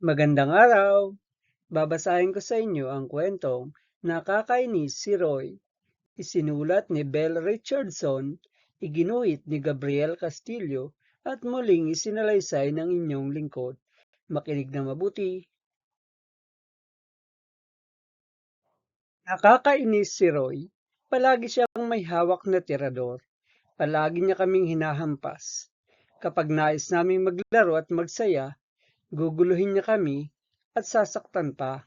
Magandang araw! Babasahin ko sa inyo ang kwentong Nakakainis si Roy. Isinulat ni Belle Richardson, iginuhit ni Gabriel Castillo, at muling isinalaysay ng inyong lingkod. Makinig na mabuti. Nakakainis si Roy. Palagi siyang may hawak na tirador. Palagi niya kaming hinahampas. Kapag nais naming maglaro at magsaya, guguluhin niya kami at sasaktan pa.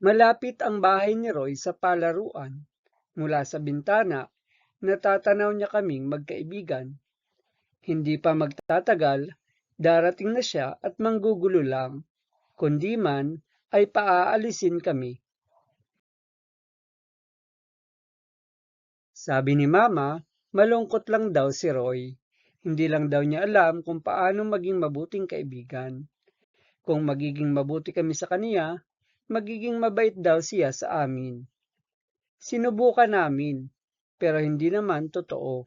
Malapit ang bahay ni Roy sa palaruan. Mula sa bintana, natatanaw niya kaming magkaibigan. Hindi pa magtatagal, darating na siya at manggugulo lang, kundi man ay paaalisin kami. Sabi ni Mama, malungkot lang daw si Roy. Hindi lang daw niya alam kung paano maging mabuting kaibigan. Kung magiging mabuti kami sa kaniya, magiging mabait daw siya sa amin. Sinubukan namin, pero hindi naman totoo.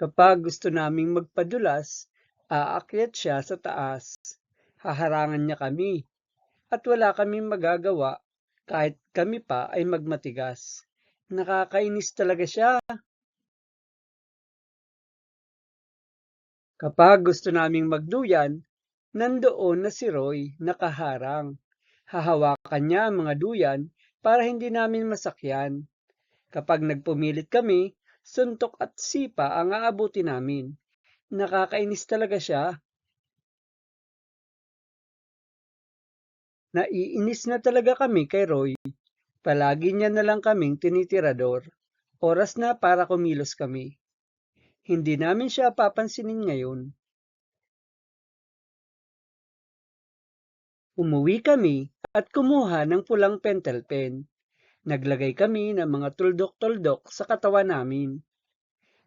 Kapag gusto naming magpadulas, aakyat siya sa taas. Haharangan niya kami, at wala kaming magagawa kahit kami pa ay magmatigas. Nakakainis talaga siya. Kapag gusto naming magduyan, nandoon na si Roy nakaharang. Hahawakan niya ang mga duyan para hindi namin masakyan. Kapag nagpumilit kami, suntok at sipa ang aabuti namin. Nakakainis talaga siya. Naiinis na talaga kami kay Roy. Palagi niya na lang kaming tinitirador. Oras na para kumilos kami. Hindi namin siya papansinin ngayon. Umuwi kami at kumuha ng pulang pentel pen. Naglagay kami ng mga tuldok-tuldok sa katawan namin.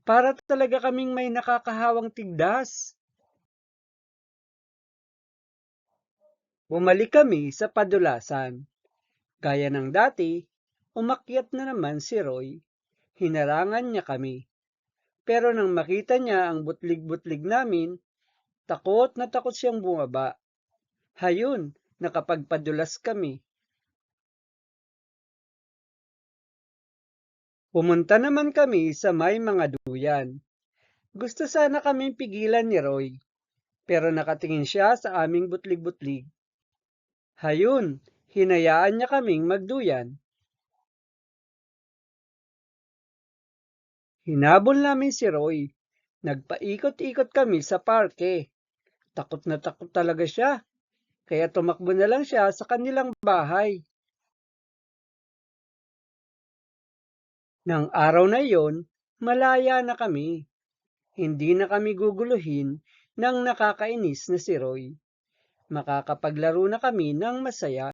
Para talaga kaming may nakakahawang tigdas. Bumalik kami sa padulasan. Gaya ng dati, umakyat na naman si Roy. Hinarangan niya kami. Pero nang makita niya ang butlig-butlig namin, takot na takot siyang bumaba. Hayun, nakapagpadulas kami. Pumunta naman kami sa may mga duyan. Gusto sana kaming pigilan ni Roy, pero nakatingin siya sa aming butlig-butlig. Hayun, hinayaan niya kaming magduyan. Hinabol namin si Roy. Nagpaikot-ikot kami sa parke. Takot na takot talaga siya. Kaya tumakbo na lang siya sa kanilang bahay. Nang araw na iyon, malaya na kami. Hindi na kami guguluhin ng nakakainis na si Roy. Makakapaglaro na kami ng masaya.